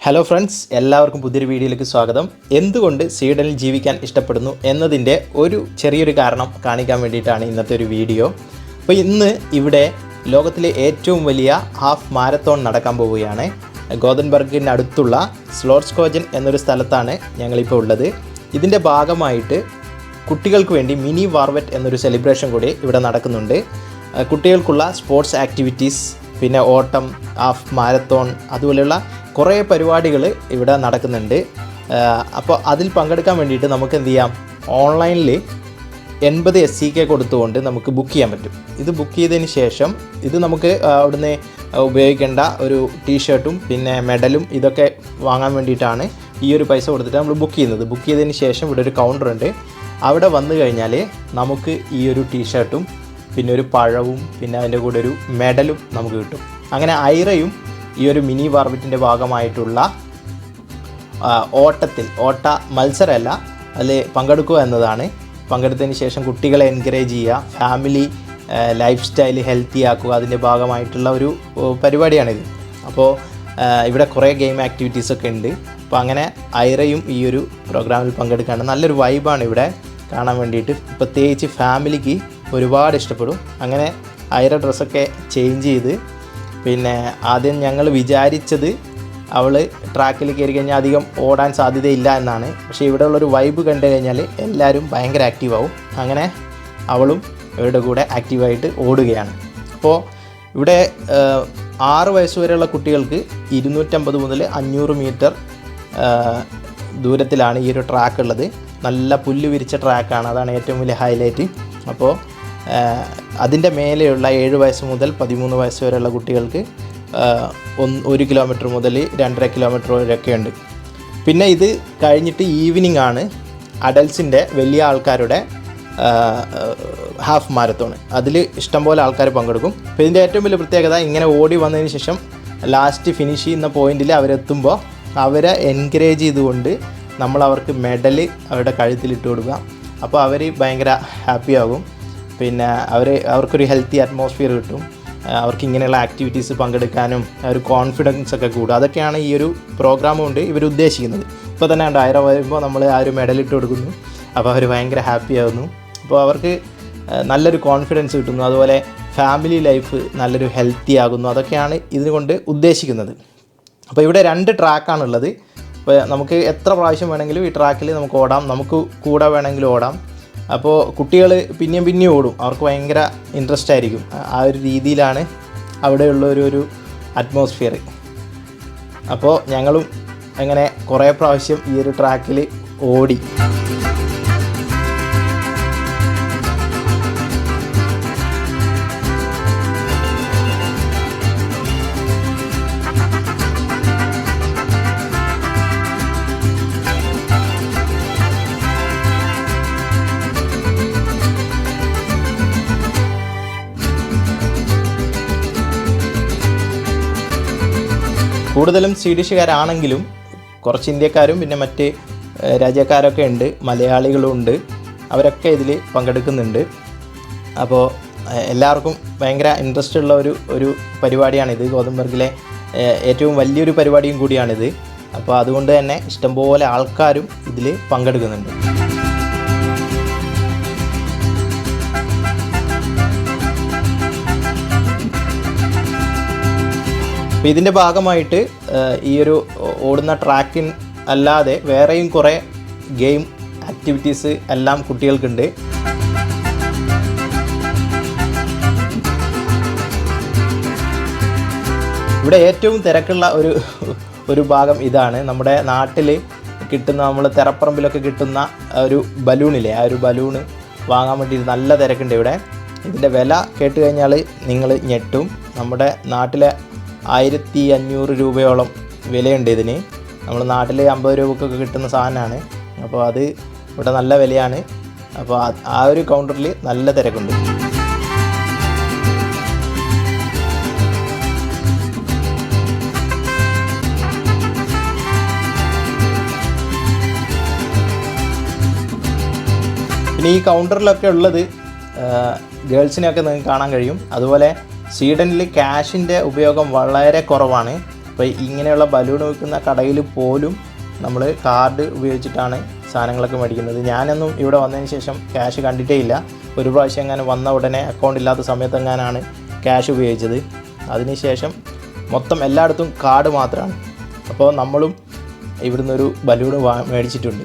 Hello friends എല്ലാവർക്കും പുതിയൊരു വീഡിയോയിലേക്ക് സ്വാഗതം. എന്തുകൊണ്ട് സ്വീഡനിൽ ജീവിക്കാൻ ഇഷ്ടപ്പെടുന്നു എന്നതിന്റെ ഒരു ചെറിയൊരു കാരണം കാണിക്കാൻ വേണ്ടിയിട്ടാണ് ഇന്നത്തെ ഒരു വീഡിയോ. അപ്പോൾ ഇന്ന് ഇവിടെ ലോകത്തിലെ ഏറ്റവും വലിയ ഹാഫ് മാരത്തോൺ നടക്കാൻ പോവുകയാണ്. ഗോതൻബർഗിനടുത്തുള്ള സ്ലോട്സ്കോജൻ എന്നൊരു സ്ഥലത്താണ് ഞങ്ങളിപ്പോൾ ഉള്ളത്. ഇതിന്റെ ഭാഗമായിട്ട് കുട്ടികൾക്ക് വേണ്ടി മിനി വാർവെറ്റ് എന്നൊരു സെലിബ്രേഷൻ കൂടി ഇവിടെ നടക്കുന്നുണ്ട്. കുട്ടികൾക്കുള്ള സ്പോർട്സ് ആക്ടിവിറ്റീസ് പിന്നെ ഓട്ടം ഹാഫ് മാരത്തോൺ അതുപോലെയുള്ള കുറേ പരിപാടികൾ ഇവിടെ നടക്കുന്നുണ്ട്. അപ്പോൾ അതിൽ പങ്കെടുക്കാൻ വേണ്ടിയിട്ട് നമുക്ക് എന്ത് ചെയ്യാം? ഓൺലൈനിൽ എൺപത് എസ് സി കെ കൊടുത്തുകൊണ്ട് നമുക്ക് ബുക്ക് ചെയ്യാൻ പറ്റും. ഇത് ബുക്ക് ചെയ്തതിന് ശേഷം ഇത് നമുക്ക് അവിടുന്ന് ഉപയോഗിക്കേണ്ട ഒരു ടീഷർട്ടും പിന്നെ മെഡലും ഇതൊക്കെ വാങ്ങാൻ വേണ്ടിയിട്ടാണ് ഈ ഒരു പൈസ കൊടുത്തിട്ട് നമ്മൾ ബുക്ക് ചെയ്യുന്നത്. ബുക്ക് ചെയ്തതിന് ശേഷം ഇവിടെ ഒരു കൗണ്ടർ ഉണ്ട് അവിടെ വന്നു കഴിഞ്ഞാൽ നമുക്ക് ഈ ഒരു ടീഷർട്ടും പിന്നെ ഒരു പഴവും പിന്നെ അതിന്റെ കൂടെ ഒരു മെഡലും നമുക്ക് കിട്ടും. അങ്ങനെ ഐറയും ഈ ഒരു മിനി വാർബിറ്റിന്റെ ഭാഗമായിട്ടുള്ള ഓട്ടത്തിൽ ഓട്ട മത്സരമല്ല അതിൽ പങ്കെടുക്കുക എന്നതാണ്. പങ്കെടുത്തതിന് ശേഷം കുട്ടികളെ എൻകറേജ് ചെയ്യുക ഫാമിലി ലൈഫ് സ്റ്റൈൽ ഹെൽത്തി ആക്കുക അതിന്റെ ഭാഗമായിട്ടുള്ള ഒരു പരിപാടിയാണിത്. അപ്പോൾ ഇവിടെ കുറേ ഗെയിം ആക്ടിവിറ്റീസ് ഒക്കെ ഉണ്ട്. അപ്പോൾ അങ്ങനെ ഐറയും ഈ ഒരു പ്രോഗ്രാമിൽ പങ്കെടുക്കുകയാണ് നല്ലൊരു വൈബാണ് ഇവിടെ കാണാൻ വേണ്ടിയിട്ട്. പ്രത്യേകിച്ച് ഫാമിലിക്ക് ഒരുപാട് ഇഷ്ടപ്പെടും. അങ്ങനെ അയര ഡ്രസ്സൊക്കെ ചേഞ്ച് ചെയ്ത് പിന്നെ ആദ്യം ഞങ്ങൾ വിചാരിച്ചത് അവൾ ട്രാക്കിൽ കയറി കഴിഞ്ഞാൽ അധികം ഓടാൻ സാധ്യതയില്ല എന്നാണ്. പക്ഷേ ഇവിടെ ഉള്ളൊരു വൈബ് കണ്ടു കഴിഞ്ഞാൽ എല്ലാവരും ഭയങ്കര ആക്റ്റീവ് ആവും. അങ്ങനെ അവളും ഇവരുടെ കൂടെ ആക്റ്റീവായിട്ട് ഓടുകയാണ്. അപ്പോൾ ഇവിടെ ആറ് വയസ്സ് വരെയുള്ള കുട്ടികൾക്ക് ഇരുന്നൂറ്റമ്പത് മുതൽ അഞ്ഞൂറ് മീറ്റർ ദൂരത്തിലാണ് ഈ ഒരു ട്രാക്ക് ഉള്ളത്. നല്ല പുല്ല് വിരിച്ച ട്രാക്കാണ് അതാണ് ഏറ്റവും വലിയ ഹൈലൈറ്റ് അപ്പോൾ അതിന്റെ മേലെയുള്ള ഏഴ് വയസ്സ് മുതൽ പതിമൂന്ന് വയസ്സ് വരെയുള്ള കുട്ടികൾക്ക് ഒരു കിലോമീറ്റർ മുതൽ രണ്ടര കിലോമീറ്റർ വരെയൊക്കെ ഉണ്ട്. പിന്നെ ഇത് കഴിഞ്ഞിട്ട് ഈവനിങ് ആണ് അഡൽസിന്റെ വലിയ ആൾക്കാരുടെ ഹാഫ് മാരത്തോൺ അതിൽ ഇഷ്ടംപോലെ ആൾക്കാർ പങ്കെടുക്കും. അപ്പോൾ ഇതിന്റെ ഏറ്റവും വലിയ പ്രത്യേകത ഇങ്ങനെ ഓടി വന്നതിന് ശേഷം ലാസ്റ്റ് ഫിനിഷ് ചെയ്യുന്ന പോയിന്റിൽ അവരെത്തുമ്പോൾ അവരെ എൻകറേജ് ചെയ്തുകൊണ്ട് നമ്മൾ അവർക്ക് മെഡൽ അവരുടെ കഴുത്തിലിട്ട് കൊടുക്കുക. അപ്പോൾ അവർ ഭയങ്കര ഹാപ്പി ആകും. പിന്നെ അവർ അവർക്കൊരു ഹെൽത്തി അറ്റ്മോസ്ഫിയർ കിട്ടും. അവർക്ക് ഇങ്ങനെയുള്ള ആക്ടിവിറ്റീസ് പങ്കെടുക്കാനും ഒരു കോൺഫിഡൻസ് ഒക്കെ കൂടും. അതൊക്കെയാണ് ഈ ഒരു പ്രോഗ്രാം കൊണ്ട് ഇവർ ഉദ്ദേശിക്കുന്നത്. ഇപ്പോൾ തന്നെ ആയിരം വരുമ്പോൾ നമ്മൾ ആ ഒരു മെഡൽ ഇട്ട് കൊടുക്കുന്നു. അപ്പോൾ അവർ ഭയങ്കര ഹാപ്പി ആവുന്നു. അപ്പോൾ അവർക്ക് നല്ലൊരു കോൺഫിഡൻസ് കിട്ടുന്നു. അതുപോലെ ഫാമിലി ലൈഫ് നല്ലൊരു ഹെൽത്തി ആകുന്നു. അതൊക്കെയാണ് ഇതുകൊണ്ട് ഉദ്ദേശിക്കുന്നത്. അപ്പോൾ ഇവിടെ രണ്ട് ട്രാക്കാണുള്ളത് അപ്പോൾ നമുക്ക് എത്ര പ്രാവശ്യം വേണമെങ്കിലും ഈ ട്രാക്കിൽ നമുക്ക് ഓടാം. നമുക്ക് കൂടെ വേണമെങ്കിലും ഓടാം. അപ്പോൾ കുട്ടികൾ പിന്നെയും പിന്നെയും ഓടും. അവർക്ക് ഭയങ്കര ഇൻട്രസ്റ്റ് ആയിരിക്കും. ആ- ഒരു രീതിയിലാണ് അവിടെയുള്ള ഒരു ഒരു അറ്റ്മോസ്ഫിയർ അപ്പോൾ ഞങ്ങളും അങ്ങനെ കുറേ പ്രാവശ്യം ഈ ഒരു ട്രാക്കിൽ ഓടി. കൂടുതലും സ്വീഡിഷുകാരാണെങ്കിലും കുറച്ച് ഇന്ത്യക്കാരും പിന്നെ മറ്റ് രാജ്യക്കാരൊക്കെ ഉണ്ട് മലയാളികളും ഉണ്ട്. അവരൊക്കെ ഇതിൽ പങ്കെടുക്കുന്നുണ്ട്. അപ്പോൾ എല്ലാവർക്കും ഭയങ്കര ഇൻട്രസ്റ്റ് ഉള്ള ഒരു ഒരു പരിപാടിയാണിത്. ഗോതമ്പർഗിലെ ഏറ്റവും വലിയൊരു പരിപാടിയും കൂടിയാണിത്. അപ്പോൾ അതുകൊണ്ട് തന്നെ ഇഷ്ടംപോലെ ആൾക്കാരും ഇതിൽ പങ്കെടുക്കുന്നുണ്ട്. അപ്പോൾ ഇതിന്റെ ഭാഗമായിട്ട് ഈ ഒരു ഓടുന്ന ട്രാക്കിൻ അല്ലാതെ വേറെയും കുറേ ഗെയിം ആക്ടിവിറ്റീസ് എല്ലാം കുട്ടികൾക്കുണ്ട്. ഇവിടെ ഏറ്റവും തിരക്കുള്ള ഒരു ഒരു ഭാഗം ഇതാണ്. നമ്മുടെ നാട്ടിൽ കിട്ടുന്ന നമ്മൾ തെറപ്പറമ്പിലൊക്കെ കിട്ടുന്ന ഒരു ബലൂണില്ലേ ആ ഒരു ബലൂണ് വാങ്ങാൻ വേണ്ടി നല്ല തിരക്കുണ്ട് ഇവിടെ. ഇതിന്റെ വില കേട്ട് കഴിഞ്ഞാൽ നിങ്ങൾ ഞെട്ടും. നമ്മുടെ നാട്ടിലെ ആയിരത്തി അഞ്ഞൂറ് രൂപയോളം വിലയുണ്ട് ഇതിന്. നമ്മൾ നാട്ടിൽ അമ്പത് രൂപക്കൊക്കെ കിട്ടുന്ന സാധനമാണ്. അപ്പോൾ അത് ഇവിടെ നല്ല വിലയാണ്. അപ്പോൾ ആ- ഒരു കൗണ്ടറിൽ നല്ല തിരക്കുണ്ട്. പിന്നെ ഈ കൗണ്ടറിലൊക്കെ ഉള്ളത് ഗേൾസിനെയൊക്കെ നിങ്ങൾക്ക് കാണാൻ കഴിയും. അതുപോലെ സ്വീഡനിൽ ക്യാഷിന്റെ ഉപയോഗം വളരെ കുറവാണ്. അപ്പോൾ ഇങ്ങനെയുള്ള ബലൂൺ വിൽക്കുന്ന കടയിൽ പോലും നമ്മൾ കാർഡ് ഉപയോഗിച്ചിട്ടാണ് സാധനങ്ങളൊക്കെ മേടിക്കുന്നത്. ഞാനൊന്നും ഇവിടെ വന്നതിന് ശേഷം ക്യാഷ് കണ്ടിട്ടേ ഇല്ല. ഒരു പ്രാവശ്യം എങ്ങനെ വന്ന ഉടനെ അക്കൗണ്ട് ഇല്ലാത്ത സമയത്ത് എങ്ങാനാണ് ക്യാഷ് ഉപയോഗിച്ചത്. അതിനുശേഷം മൊത്തം എല്ലായിടത്തും കാർഡ് മാത്രമാണ് അപ്പോൾ നമ്മളും ഇവിടുന്ന് ഒരു ബലൂൺ വാ മേടിച്ചിട്ടുണ്ട്.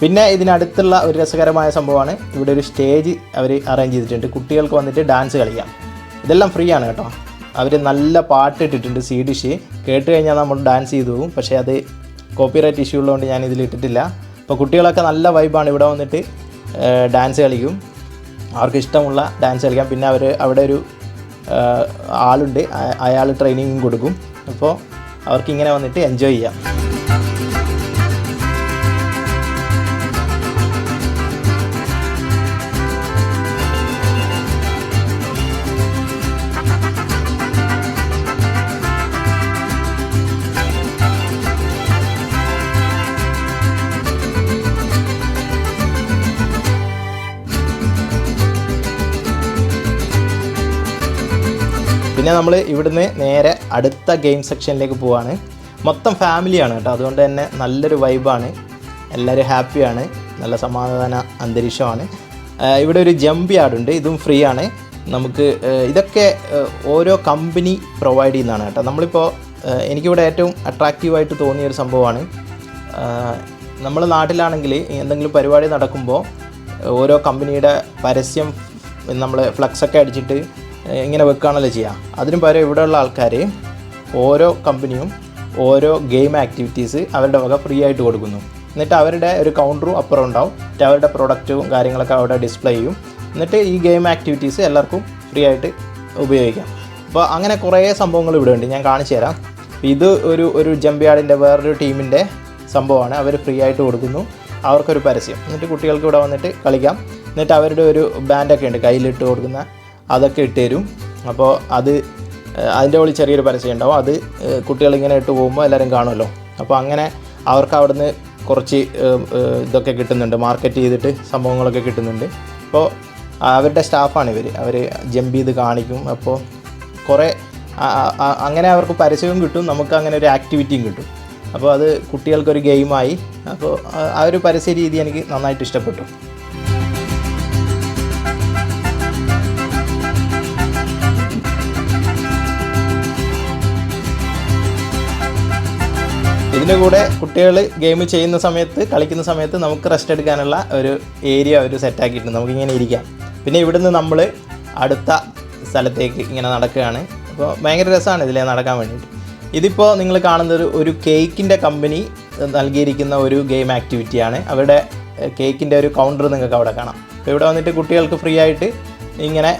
പിന്നെ ഇതിനടുത്തുള്ള ഒരു രസകരമായ സംഭവമാണ്. ഇവിടെ ഒരു സ്റ്റേജ് അവർ അറേഞ്ച് ചെയ്തിട്ടുണ്ട്. കുട്ടികൾക്ക് വന്നിട്ട് ഡാൻസ് കളിക്കാം. ഇതെല്ലാം ഫ്രീ ആണ് കേട്ടോ. അവർ നല്ല പാട്ട് ഇട്ടിട്ടുണ്ട് സി ഡിഷ് കേട്ട് കഴിഞ്ഞാൽ നമ്മൾ ഡാൻസ് ചെയ്തു പോകും പക്ഷേ അത് കോപ്പിറൈറ്റ് ഇഷ്യൂ ഉള്ളതുകൊണ്ട് ഞാൻ ഇതിൽ ഇട്ടിട്ടില്ല. അപ്പോൾ കുട്ടികളൊക്കെ നല്ല വൈബാണ് ഇവിടെ വന്നിട്ട് ഡാൻസ് കളിക്കും. അവർക്ക് ഇഷ്ടമുള്ള ഡാൻസ് കളിക്കാം. പിന്നെ അവർ അവിടെ ഒരു ആളുണ്ട്. അയാൾ ട്രെയിനിങ്ങും കൊടുക്കും. അപ്പോൾ അവർക്ക് ഇങ്ങനെ വന്നിട്ട് എൻജോയ് ചെയ്യാം. പിന്നെ നമ്മൾ ഇവിടുന്ന് നേരെ അടുത്ത ഗെയിം സെക്ഷനിലേക്ക് പോവാണ്. മൊത്തം ഫാമിലിയാണ് കേട്ടോ. അതുകൊണ്ട് തന്നെ നല്ലൊരു വൈബാണ് എല്ലാവരും ഹാപ്പിയാണ് നല്ല സമാധാന അന്തരീക്ഷമാണ്. ഇവിടെ ഒരു ജമ്പ് യാർഡുണ്ട് ഇതും ഫ്രീ ആണ്. നമുക്ക് ഇതൊക്കെ ഓരോ കമ്പനി പ്രൊവൈഡ് ചെയ്യുന്നതാണ് കേട്ടോ. നമ്മളിപ്പോൾ എനിക്കിവിടെ ഏറ്റവും അട്രാക്റ്റീവായിട്ട് തോന്നിയ ഒരു സംഭവമാണ്. നമ്മൾ നാട്ടിലാണെങ്കിൽ എന്തെങ്കിലും പരിപാടി നടക്കുമ്പോൾ ഓരോ കമ്പനിയുടെ പരസ്യം നമ്മൾ ഫ്ലക്സൊക്കെ അടിച്ചിട്ട് ഇങ്ങനെ വെക്കുകയാണല്ലോ ചെയ്യുക അതിനു പകരം ഇവിടെയുള്ള ആൾക്കാർ ഓരോ കമ്പനിയും ഓരോ ഗെയിം ആക്ടിവിറ്റീസ് അവരുടെ വക ഫ്രീ ആയിട്ട് കൊടുക്കുന്നു. എന്നിട്ട് അവരുടെ ഒരു കൗണ്ടറും അപ്പുറം ഉണ്ടാവും. എന്നിട്ട് അവരുടെ പ്രൊഡക്റ്റും കാര്യങ്ങളൊക്കെ അവിടെ ഡിസ്പ്ലേ ചെയ്യും. എന്നിട്ട് ഈ ഗെയിം ആക്ടിവിറ്റീസ് എല്ലാവർക്കും ഫ്രീ ആയിട്ട് ഉപയോഗിക്കാം. അപ്പോൾ അങ്ങനെ കുറേ സംഭവങ്ങൾ ഇവിടെ ഉണ്ട്. ഞാൻ കാണിച്ചു തരാം. ഇത് ഒരു ഒരു ജമ്പിയാടിന്റെ വേറൊരു ടീമിന്റെ സംഭവമാണ്. അവർ ഫ്രീ ആയിട്ട് കൊടുക്കുന്നു. അവർക്കൊരു പരസ്യം. എന്നിട്ട് കുട്ടികൾക്ക് ഇവിടെ വന്നിട്ട് കളിക്കാം. എന്നിട്ട് അവരുടെ ഒരു ബാൻഡൊക്കെ ഉണ്ട്. കയ്യിലിട്ട് കൊടുക്കുന്ന അതൊക്കെ ഇട്ട് തരും അപ്പോൾ അത് അതിന്റെ ഉള്ളിൽ ചെറിയൊരു പരസ്യം ഉണ്ടാവും. അത് കുട്ടികളിങ്ങനെ ഇട്ട് പോകുമ്പോൾ എല്ലാവരും കാണുമല്ലോ. അപ്പോൾ അങ്ങനെ അവർക്ക് അവിടുന്ന് കുറച്ച് ഇതൊക്കെ കിട്ടുന്നുണ്ട്. മാർക്കറ്റ് ചെയ്തിട്ട് സംഭവങ്ങളൊക്കെ കിട്ടുന്നുണ്ട്. അപ്പോൾ അവരുടെ സ്റ്റാഫാണ് ഇവർ അവർ ജമ്പ് ചെയ്ത് കാണിക്കും. അപ്പോൾ കുറേ അങ്ങനെ അവർക്ക് പരസ്യവും കിട്ടും. നമുക്ക് അങ്ങനെ ഒരു ആക്ടിവിറ്റിയും കിട്ടും. അപ്പോൾ അത് കുട്ടികൾക്കൊരു ഗെയിമായി. അപ്പോൾ ആ ഒരു പരസ്യ രീതി എനിക്ക് നന്നായിട്ട് ഇഷ്ടപ്പെട്ടു. ഇതിന്റെ കൂടെ കുട്ടികൾ ഗെയിം ചെയ്യുന്ന സമയത്ത് കളിക്കുന്ന സമയത്ത് നമുക്ക് റെസ്റ്റ് എടുക്കാനുള്ള ഒരു ഏരിയ ഒരു സെറ്റാക്കിയിട്ടുണ്ട് നമുക്കിങ്ങനെ ഇരിക്കാം. പിന്നെ ഇവിടുന്ന് നമ്മൾ അടുത്ത സ്ഥലത്തേക്ക് ഇങ്ങനെ നടക്കുകയാണ്. അപ്പോൾ ഭയങ്കര രസമാണ് ഇതിലെ നടക്കാൻ വേണ്ടിയിട്ട്. ഇതിപ്പോൾ നിങ്ങൾ കാണുന്നത് ഒരു- ഒരു കേക്കിന്റെ കമ്പനി നൽകിയിരിക്കുന്ന ഒരു ഗെയിം ആക്ടിവിറ്റിയാണ് അവരുടെ കേക്കിന്റെ ഒരു കൗണ്ടർ നിങ്ങൾക്ക് അവിടെ കാണാം. അപ്പോൾ ഇവിടെ വന്നിട്ട് കുട്ടികൾക്ക് ഫ്രീ ആയിട്ട് ഇങ്ങനെ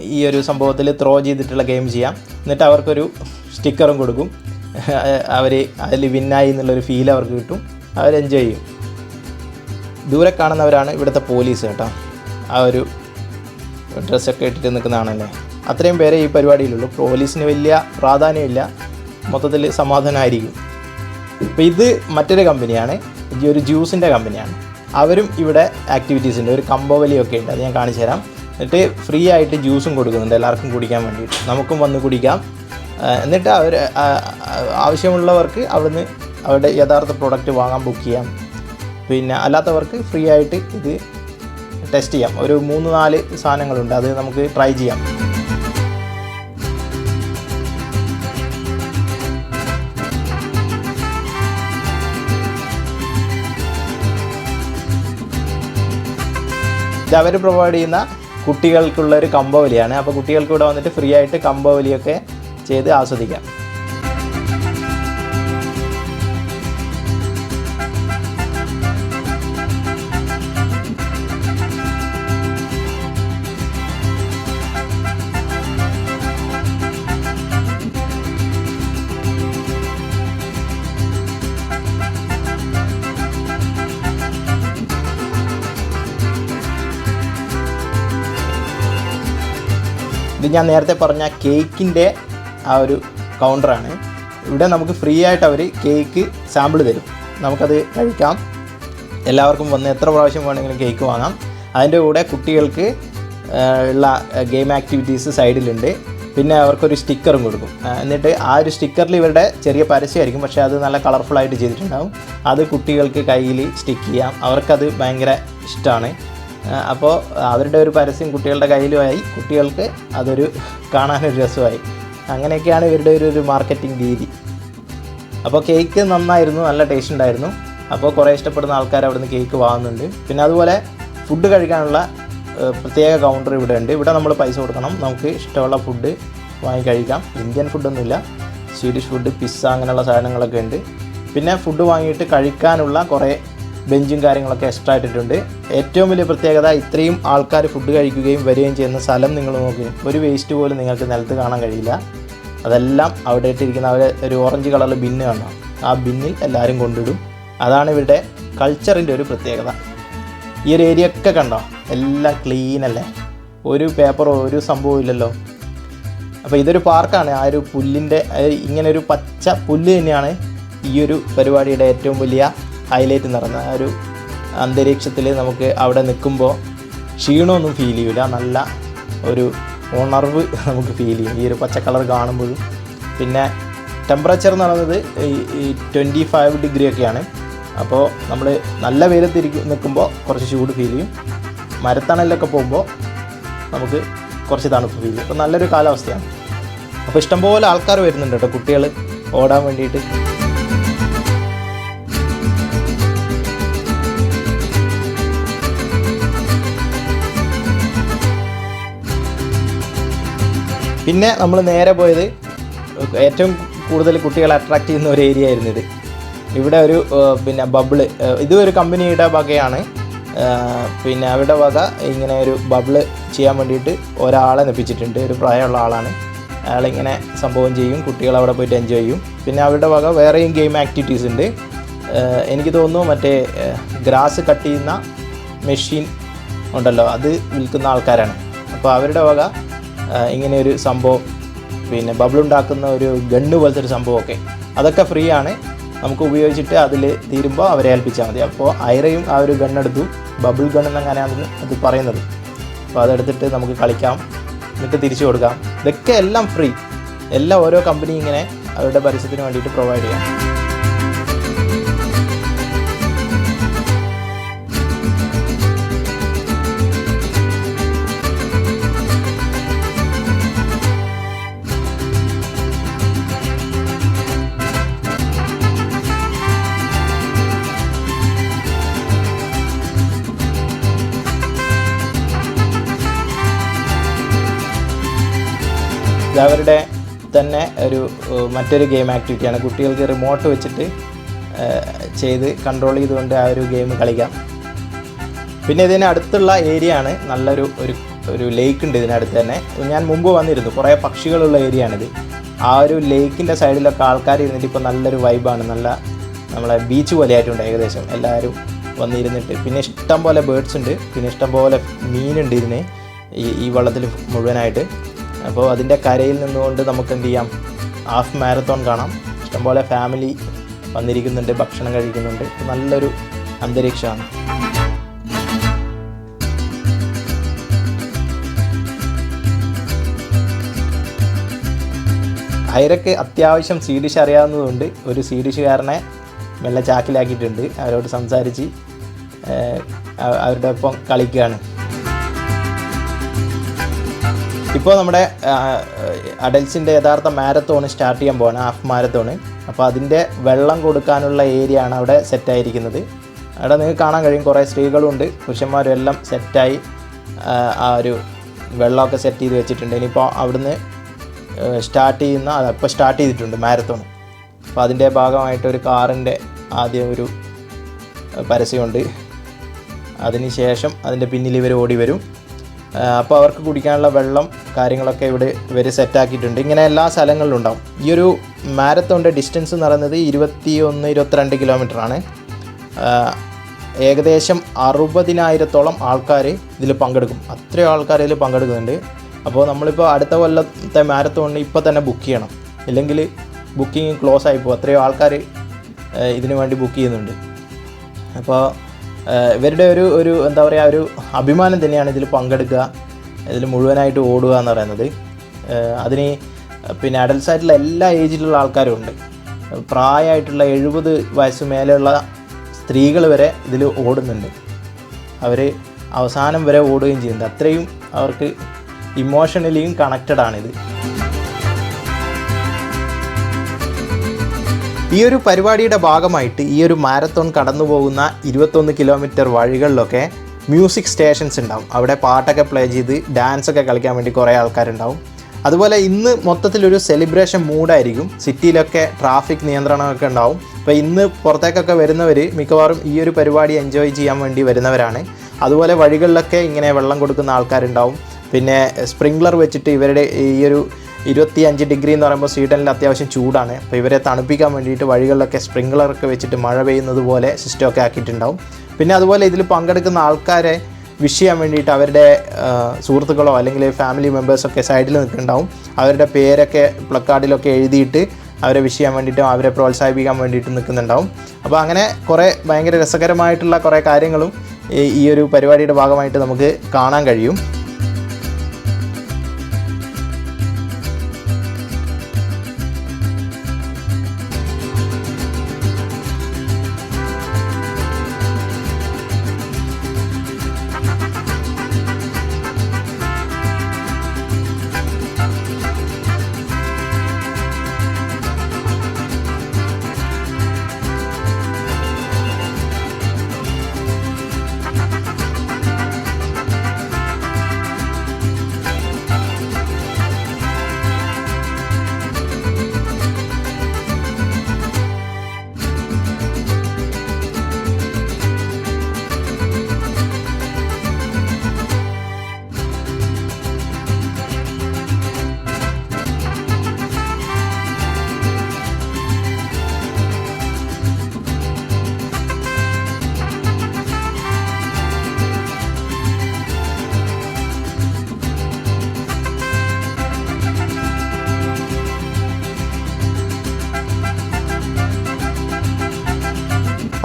ഈ ഒരു സംഭവത്തിൽ ത്രോ ചെയ്തിട്ടുള്ള ഗെയിം ചെയ്യാം. എന്നിട്ട് അവർക്കൊരു സ്റ്റിക്കറും കൊടുക്കും. അവർ അതിൽ വിന്നായി എന്നുള്ളൊരു ഫീൽ അവർക്ക് കിട്ടും. അവർ എൻജോയ് ചെയ്യും. ദൂരെ കാണുന്നവരാണ് ഇവിടുത്തെ പോലീസ് കേട്ടോ. ആ ഒരു ഡ്രസ്സൊക്കെ ഇട്ടിട്ട് നിൽക്കുന്നതാണല്ലേ അത്രയും പേരെ ഈ പരിപാടിയിലുള്ളൂ. പോലീസിന് വലിയ പ്രാധാന്യമില്ല. മൊത്തത്തിൽ സമാധാനമായിരിക്കും അപ്പോൾ ഇത് മറ്റൊരു കമ്പനിയാണ് ഒരു ജ്യൂസിന്റെ കമ്പനിയാണ് അവരും ഇവിടെ ആക്ടിവിറ്റീസ് ഉണ്ട്. ഒരു കമ്പോവലിയൊക്കെ ഉണ്ട്. അത് ഞാൻ കാണിച്ചു തരാം എന്നിട്ട് ഫ്രീ ആയിട്ട് ജ്യൂസും കൊടുക്കുന്നുണ്ട്. എല്ലാവർക്കും കുടിക്കാൻ വേണ്ടിയിട്ട്. നമുക്കും വന്ന് കുടിക്കാം. എന്നിട്ട് അവർ ആവശ്യമുള്ളവർക്ക് അവിടുന്ന് അവരുടെ യഥാർത്ഥ പ്രോഡക്റ്റ് വാങ്ങാൻ ബുക്ക് ചെയ്യാം. പിന്നെ അല്ലാത്തവർക്ക് ഫ്രീ ആയിട്ട് ഇത് ടെസ്റ്റ് ചെയ്യാം. ഒരു മൂന്ന് നാല് സാധനങ്ങളുണ്ട്. അത് നമുക്ക് ട്രൈ ചെയ്യാം. ഇത് അവർ പ്രൊവൈഡ് ചെയ്യുന്ന കുട്ടികൾക്കുള്ള ഒരു കമ്പോവലിയാണ്. അപ്പോൾ കുട്ടികൾക്ക് ഇവിടെ വന്നിട്ട് ഫ്രീ ആയിട്ട് കമ്പോവലിയൊക്കെ ചെയ്ത് ആസ്വദിക്കാം. ഇത് ഞാൻ നേരത്തെ പറഞ്ഞ കേക്കിന്റെ ആ ഒരു കൗണ്ടറാണ് ഇവിടെ നമുക്ക് ഫ്രീ ആയിട്ട് അവർ കേക്ക് സാമ്പിൾ തരും. നമുക്കത് കഴിക്കാം. എല്ലാവർക്കും വന്ന് എത്ര പ്രാവശ്യം വേണമെങ്കിലും കേക്ക് വാങ്ങാം. അതിന്റെ കൂടെ കുട്ടികൾക്ക് ഉള്ള ഗെയിം ആക്ടിവിറ്റീസ് സൈഡിലുണ്ട് പിന്നെ അവർക്കൊരു സ്റ്റിക്കറും കൊടുക്കും. എന്നിട്ട് ആ ഒരു സ്റ്റിക്കറിൽ ഇവരുടെ ചെറിയ പരസ്യമായിരിക്കും. പക്ഷേ അത് നല്ല കളർഫുള്ളായിട്ട് ചെയ്തിട്ടുണ്ടാവും. അത് കുട്ടികൾക്ക് കയ്യിൽ സ്റ്റിക്ക് ചെയ്യാം. അവർക്കത് ഭയങ്കര ഇഷ്ടമാണ് അപ്പോൾ അവരുടെ ഒരു പരസ്യം കുട്ടികളുടെ കയ്യിലുമായി. കുട്ടികൾക്ക് അതൊരു കാണാനൊരു രസമായി. അങ്ങനെയൊക്കെയാണ് ഇവരുടെ ഒരു ഒരു മാർക്കറ്റിംഗ് രീതി. അപ്പോൾ കേക്ക് നന്നായിരുന്നു നല്ല ടേസ്റ്റ് ഉണ്ടായിരുന്നു. അപ്പോൾ കുറേ ഇഷ്ടപ്പെടുന്ന ആൾക്കാർ അവിടെ നിന്ന് കേക്ക് വാങ്ങുന്നുണ്ട്. പിന്നെ അതുപോലെ ഫുഡ് കഴിക്കാനുള്ള പ്രത്യേക കൗണ്ടർ ഇവിടെ ഉണ്ട്. ഇവിടെ നമ്മൾ പൈസ കൊടുക്കണം. നമുക്ക് ഇഷ്ടമുള്ള ഫുഡ് വാങ്ങി കഴിക്കാം. ഇന്ത്യൻ ഫുഡൊന്നുമില്ല സ്വീഡിഷ് ഫുഡ് പിസ്സ അങ്ങനെയുള്ള സാധനങ്ങളൊക്കെ ഉണ്ട്. പിന്നെ ഫുഡ് വാങ്ങിയിട്ട് കഴിക്കാനുള്ള കുറേ ബെഞ്ചും കാര്യങ്ങളൊക്കെ എക്സ്ട്രാ ഇട്ടിട്ടുണ്ട് ഏറ്റവും വലിയ പ്രത്യേകത ഇത്രയും ആൾക്കാർ ഫുഡ് കഴിക്കുകയും വരികയും ചെയ്യുന്ന സ്ഥലം നിങ്ങൾ നോക്കി. ഒരു വേസ്റ്റ് പോലും നിങ്ങൾക്ക് നിലത്ത് കാണാൻ കഴിയില്ല. അതെല്ലാം അവിടെ ഇട്ടിരിക്കുന്ന അവർ ഒരു ഓറഞ്ച് കളറിൽ ബിന്ന് കാണാം ആ ബിന്നിൽ എല്ലാവരും കൊണ്ടിടും. അതാണ് ഇവരുടെ കൾച്ചറിന്റെ ഒരു പ്രത്യേകത. ഈ ഒരു ഏരിയ ഒക്കെ കണ്ടോ? എല്ലാം ക്ലീൻ അല്ലേ? ഒരു പേപ്പറോ ഒരു സംഭവവും ഇല്ലല്ലോ. അപ്പോൾ ഇതൊരു പാർക്കാണ് ആ ഒരു പുല്ലിന്റെ ഇങ്ങനെ ഒരു പച്ച പുല്ല് തന്നെയാണ് ഈ ഒരു പരിപാടിയുടെ ഏറ്റവും വലിയ ഹൈലൈറ്റ് നിറഞ്ഞ ഒരു അന്തരീക്ഷത്തിൽ നമുക്ക് അവിടെ നിൽക്കുമ്പോൾ ക്ഷീണമൊന്നും ഫീൽ ചെയ്യില്ല നല്ല ഒരു ഉണർവ് നമുക്ക് ഫീൽ ചെയ്യും. ഈ ഒരു പച്ച കളർ കാണുമ്പോഴും. പിന്നെ ടെമ്പറേച്ചർ എന്ന് പറയുന്നത് ഈ ട്വന്റി ഫൈവ് ഡിഗ്രി ഒക്കെയാണ്. അപ്പോൾ നമ്മൾ നല്ല വെയിലത്തിരിക്കും നിൽക്കുമ്പോൾ കുറച്ച് ചൂട് ഫീൽ ചെയ്യും. മരത്തണലിലൊക്കെ പോകുമ്പോൾ നമുക്ക് കുറച്ച് തണുപ്പ് ഫീൽ ചെയ്യും. അപ്പോൾ നല്ലൊരു കാലാവസ്ഥയാണ്. അപ്പോൾ ഇഷ്ടംപോലെ ആൾക്കാർ വരുന്നുണ്ട് കേട്ടോ കുട്ടികൾ ഓടാൻ വേണ്ടിയിട്ട്. പിന്നെ നമ്മൾ നേരെ പോയത് ഏറ്റവും കൂടുതൽ കുട്ടികളെ അട്രാക്റ്റ് ചെയ്യുന്ന ഒരു ഏരിയ ആയിരുന്നു ഇത്. ഇവിടെ ഒരു പിന്നെ ബബിൾ ഇതും ഒരു കമ്പനിയുടെ വകയാണ്. പിന്നെ അവരുടെ വക ഇങ്ങനെ ഒരു ബബിൾ ചെയ്യാൻ വേണ്ടിയിട്ട് ഒരാളെ നിപ്പിച്ചിട്ടുണ്ട്. ഒരു പ്രായമുള്ള ആളാണ്. അയാളിങ്ങനെ സംഭവം ചെയ്യും. കുട്ടികൾ അവിടെ പോയിട്ട് എൻജോയ് ചെയ്യും. പിന്നെ അവരുടെ വക വേറെയും ഗെയിം ആക്ടിവിറ്റീസ് ഉണ്ട്. എനിക്ക് തോന്നുന്നു മറ്റേ ഗ്രാസ് കട്ട് ചെയ്യുന്ന മെഷീൻ ഉണ്ടല്ലോ. അത് വിൽക്കുന്ന ആൾക്കാരാണ്. അപ്പോൾ അവരുടെ വക ഇങ്ങനെ ഒരു സംഭവം പിന്നെ ബബിൾ ഉണ്ടാക്കുന്ന ഒരു ഗണ്ണ് പോലത്തെ ഒരു സംഭവമൊക്കെ. അതൊക്കെ ഫ്രീ ആണ് നമുക്ക് ഉപയോഗിച്ചിട്ട് അതിൽ തീരുമ്പോൾ അവരെ ഏൽപ്പിച്ചാൽ മതി. അപ്പോൾ ഐറയും ആ ഒരു ഗണ്ണെടുത്തു. ബബിൾ ഗൺ എന്നങ്ങനെയാണ് അത് പറയുന്നത്. അപ്പോൾ അതെടുത്തിട്ട് നമുക്ക് കളിക്കാം. എന്നിട്ട് തിരിച്ചു കൊടുക്കാം. ഇതൊക്കെ എല്ലാം ഫ്രീ. എല്ലാം ഓരോ കമ്പനി ഇങ്ങനെ അവരുടെ പരസ്യത്തിന് വേണ്ടിയിട്ട് പ്രൊവൈഡ് ചെയ്യാം. ഇത് അവരുടെ തന്നെ ഒരു മറ്റൊരു ഗെയിം ആക്ടിവിറ്റിയാണ് കുട്ടികൾക്ക് റിമോട്ട് വെച്ചിട്ട് ചെയ്ത് കൺട്രോൾ ചെയ്തുകൊണ്ട് ആ ഒരു ഗെയിം കളിക്കാം. പിന്നെ ഇതിന് അടുത്തുള്ള ഏരിയ ആണ് നല്ലൊരു ഒരു ഒരു ലേക്ക് ഉണ്ട് ഇതിനടുത്ത് തന്നെ. ഞാൻ മുമ്പ് വന്നിരുന്നു. കുറേ പക്ഷികളുള്ള ഏരിയ ആണിത്. ആ ഒരു ലേക്കിന്റെ സൈഡിലൊക്കെ ആൾക്കാർ ഇരുന്നിട്ട് ഇപ്പോൾ നല്ലൊരു വൈബാണ് നല്ല നമ്മളെ ബീച്ച് പോലെ ആയിട്ടുണ്ട് ഏകദേശം. എല്ലാവരും വന്നിരുന്നിട്ട്. പിന്നെ ഇഷ്ടം പോലെ ബേർഡ്സ് ഉണ്ട്. പിന്നെ ഇഷ്ടം പോലെ മീനുണ്ട് ഇതിന്. ഈ ഈ വെള്ളത്തിൽ മുഴുവനായിട്ട്. അപ്പോൾ അതിന്റെ കരയിൽ നിന്നുകൊണ്ട് നമുക്ക് എന്ത് ചെയ്യാം? ഹാഫ് മാരത്തോൺ കാണാം. ഇഷ്ടംപോലെ ഫാമിലി വന്നിരിക്കുന്നുണ്ട് ഭക്ഷണം കഴിക്കുന്നുണ്ട്. നല്ലൊരു അന്തരീക്ഷമാണ്. ഹൈറക്ക് അത്യാവശ്യം സ്വീഡിഷ് അറിയാവുന്നതുകൊണ്ട് ഒരു സ്വീഡിഷുകാരനെ മെല്ലെ ചാക്കിലാക്കിയിട്ടുണ്ട്. അവരോട് സംസാരിച്ച് അവരുടെ ഒപ്പം കളിക്കുകയാണ്. ഇപ്പോൾ നമ്മുടെ അഡൽസിന്റെ യഥാർത്ഥ മാരത്തോൺ സ്റ്റാർട്ട് ചെയ്യാൻ പോവാണ് ഹാഫ് മാരത്തോണ്. അപ്പോൾ അതിന്റെ വെള്ളം കൊടുക്കാനുള്ള ഏരിയ ആണ് അവിടെ സെറ്റായിരിക്കുന്നത് അവിടെ നിങ്ങൾക്ക് കാണാൻ കഴിയും കുറേ സ്ത്രീകളും ഉണ്ട് പുരുഷന്മാരും എല്ലാം സെറ്റായി ആ ഒരു വെള്ളമൊക്കെ സെറ്റ് ചെയ്ത് വെച്ചിട്ടുണ്ട്. ഇനിയിപ്പോൾ അവിടുന്ന് സ്റ്റാർട്ട് ചെയ്യുന്ന അപ്പോൾ സ്റ്റാർട്ട് ചെയ്തിട്ടുണ്ട് മാരത്തോൺ അപ്പോൾ അതിന്റെ ഭാഗമായിട്ട് ഒരു കാറിന്റെ ആദ്യം ഒരു പരസ്യമുണ്ട്. അതിനുശേഷം അതിന്റെ പിന്നിൽ ഇവർ ഓടി വരും. അപ്പോൾ അവർക്ക് കുടിക്കാനുള്ള വെള്ളം കാര്യങ്ങളൊക്കെ ഇവിടെ ഇവർ സെറ്റാക്കിയിട്ടുണ്ട്. ഇങ്ങനെ എല്ലാ സ്ഥലങ്ങളിലും ഉണ്ടാവും. ഈ ഒരു മാരത്തോണിന്റെ ഡിസ്റ്റൻസ് എന്ന് പറയുന്നത് ഇരുപത്തി ഒന്ന് ഇരുപത്തിരണ്ട് കിലോമീറ്ററാണ് ഏകദേശം അറുപതിനായിരത്തോളം ആൾക്കാർ ഇതിൽ പങ്കെടുക്കും. അത്രയും ആൾക്കാർ ഇതിൽ പങ്കെടുക്കുന്നുണ്ട്. അപ്പോൾ നമ്മളിപ്പോൾ അടുത്ത കൊല്ലത്തെ മാരത്തോണിന് ഇപ്പോൾ തന്നെ ബുക്ക് ചെയ്യണം. ഇല്ലെങ്കിൽ ബുക്കിംഗ് ക്ലോസ് ആയി പോകും. അത്രയും ആൾക്കാർ ഇതിനു വേണ്ടി ബുക്ക് ചെയ്യുന്നുണ്ട്. അപ്പോൾ ഇവരുടെ ഒരു ഒരു എന്താ പറയുക ഒരു അഭിമാനം തന്നെയാണ് ഇതിൽ പങ്കെടുക്കുക. ഇതിൽ മുഴുവനായിട്ട് ഓടുക എന്ന് പറയുന്നത്. അതിന് പിന്നെ അഡൽസ് ആയിട്ടുള്ള എല്ലാ ഏജിലുള്ള ആൾക്കാരും ഉണ്ട്. പ്രായമായിട്ടുള്ള എഴുപത് വയസ്സ് മേലെയുള്ള സ്ത്രീകൾ വരെ ഇതിൽ ഓടുന്നുണ്ട്. അവർ അവസാനം വരെ ഓടുകയും ചെയ്യുന്നുണ്ട്. അത്രയും അവർക്ക് ഇമോഷണലിയും കണക്റ്റഡ് ആണിത്. ഈ ഒരു പരിപാടിയുടെ ഭാഗമായിട്ട് ഈ ഒരു മാരത്തോൺ കടന്നു പോകുന്ന ഇരുപത്തൊന്ന് കിലോമീറ്റർ വഴികളിലൊക്കെ മ്യൂസിക് സ്റ്റേഷൻസ് ഉണ്ടാവും. അവിടെ പാട്ടൊക്കെ പ്ലേ ചെയ്ത് ഡാൻസ് ഒക്കെ കളിക്കാൻ വേണ്ടി കുറേ ആൾക്കാരുണ്ടാവും. അതുപോലെ ഇന്ന് മൊത്തത്തിലൊരു സെലിബ്രേഷൻ മൂഡായിരിക്കും സിറ്റിയിലൊക്കെ ട്രാഫിക് നിയന്ത്രണമൊക്കെ ഉണ്ടാവും. അപ്പോൾ ഇന്ന് പുറത്തേക്കൊക്കെ വരുന്നവർ മിക്കവാറും ഈ ഒരു പരിപാടി എൻജോയ് ചെയ്യാൻ വേണ്ടി വരുന്നവരാണ്. അതുപോലെ വഴികളിലൊക്കെ ഇങ്ങനെ വെള്ളം കൊടുക്കുന്ന ആൾക്കാരുണ്ടാവും. പിന്നെ സ്പ്രിംഗ്ലർ വെച്ചിട്ട് ഇവരുടെ ഈ ഒരു ഇരുപത്തി അഞ്ച് ഡിഗ്രി എന്ന് പറയുമ്പോൾ സ്വീഡനിൽ അത്യാവശ്യം ചൂടാണ്. അപ്പോൾ ഇവരെ തണുപ്പിക്കാൻ വേണ്ടിയിട്ട് വഴികളിലൊക്കെ സ്പ്രിംഗ്ലറൊക്കെ വെച്ചിട്ട് മഴ പെയ്യുന്നത് പോലെ സിസ്റ്റമൊക്കെ ആക്കിയിട്ടുണ്ടാവും. പിന്നെ അതുപോലെ ഇതിൽ പങ്കെടുക്കുന്ന ആൾക്കാരെ വിഷ് ചെയ്യാൻ വേണ്ടിയിട്ട് അവരുടെ സുഹൃത്തുക്കളോ അല്ലെങ്കിൽ ഫാമിലി മെമ്പേഴ്സൊക്കെ സൈഡിൽ നിൽക്കുന്നുണ്ടാവും. അവരുടെ പേരൊക്കെ പ്ലക്കാർഡിലൊക്കെ എഴുതിയിട്ട് അവരെ വിഷ് ചെയ്യാൻ വേണ്ടിയിട്ടും അവരെ പ്രോത്സാഹിപ്പിക്കാൻ വേണ്ടിയിട്ട് നിൽക്കുന്നുണ്ടാവും. അപ്പോൾ അങ്ങനെ കുറേ ഭയങ്കര രസകരമായിട്ടുള്ള കുറേ കാര്യങ്ങളും ഈ- ഒരു പരിപാടിയുടെ ഭാഗമായിട്ട് നമുക്ക് കാണാൻ കഴിയും.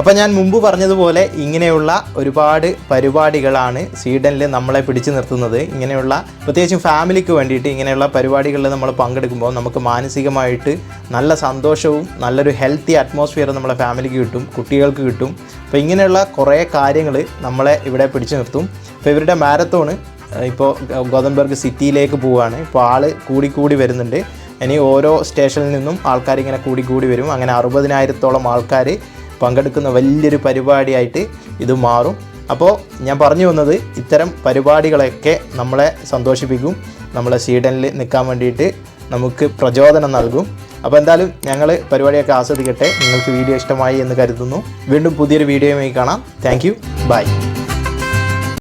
അപ്പോൾ ഞാൻ മുമ്പ് പറഞ്ഞതുപോലെ ഇങ്ങനെയുള്ള ഒരുപാട് പരിപാടികളാണ് സ്വീഡനിൽ നമ്മളെ പിടിച്ചു നിർത്തുന്നത്. ഇങ്ങനെയുള്ള പ്രത്യേകിച്ചും ഫാമിലിക്ക് വേണ്ടിയിട്ട് ഇങ്ങനെയുള്ള പരിപാടികളിൽ നമ്മൾ പങ്കെടുക്കുമ്പോൾ നമുക്ക് മാനസികമായിട്ട് നല്ല സന്തോഷവും നല്ലൊരു ഹെൽത്തി അറ്റ്മോസ്ഫിയർ നമ്മളെ ഫാമിലിക്ക് കിട്ടും കുട്ടികൾക്ക് കിട്ടും. അപ്പോൾ ഇങ്ങനെയുള്ള കുറേ കാര്യങ്ങൾ നമ്മളെ ഇവിടെ പിടിച്ചു നിർത്തും. അപ്പോൾ ഇവരുടെ മാരത്തോണ് ഇപ്പോൾ ഗോതംബർഗ് സിറ്റിയിലേക്ക് പോവുകയാണ് ഇപ്പോൾ ആൾ കൂടിക്കൂടി വരുന്നുണ്ട്. ഇനി ഓരോ സ്റ്റേഷനിൽ നിന്നും ആൾക്കാർ ഇങ്ങനെ കൂടിക്കൂടി വരും. അങ്ങനെ അറുപതിനായിരത്തോളം ആൾക്കാർ പങ്കെടുക്കുന്ന വലിയൊരു പരിപാടിയായിട്ട് ഇത് മാറും. അപ്പോൾ ഞാൻ പറഞ്ഞു വന്നത് ഇത്തരം പരിപാടികളൊക്കെ നമ്മളെ സന്തോഷിപ്പിക്കും. നമ്മളെ സ്വീഡനിൽ നിൽക്കാൻ വേണ്ടിയിട്ട് നമുക്ക് പ്രചോദനം നൽകും. അപ്പോൾ എന്തായാലും ഞങ്ങൾ പരിപാടിയൊക്കെ ആസ്വദിക്കട്ടെ. നിങ്ങൾക്ക് വീഡിയോ ഇഷ്ടമായി എന്ന് കരുതുന്നു. വീണ്ടും പുതിയൊരു വീഡിയോയുമായി കാണാം. Thank you by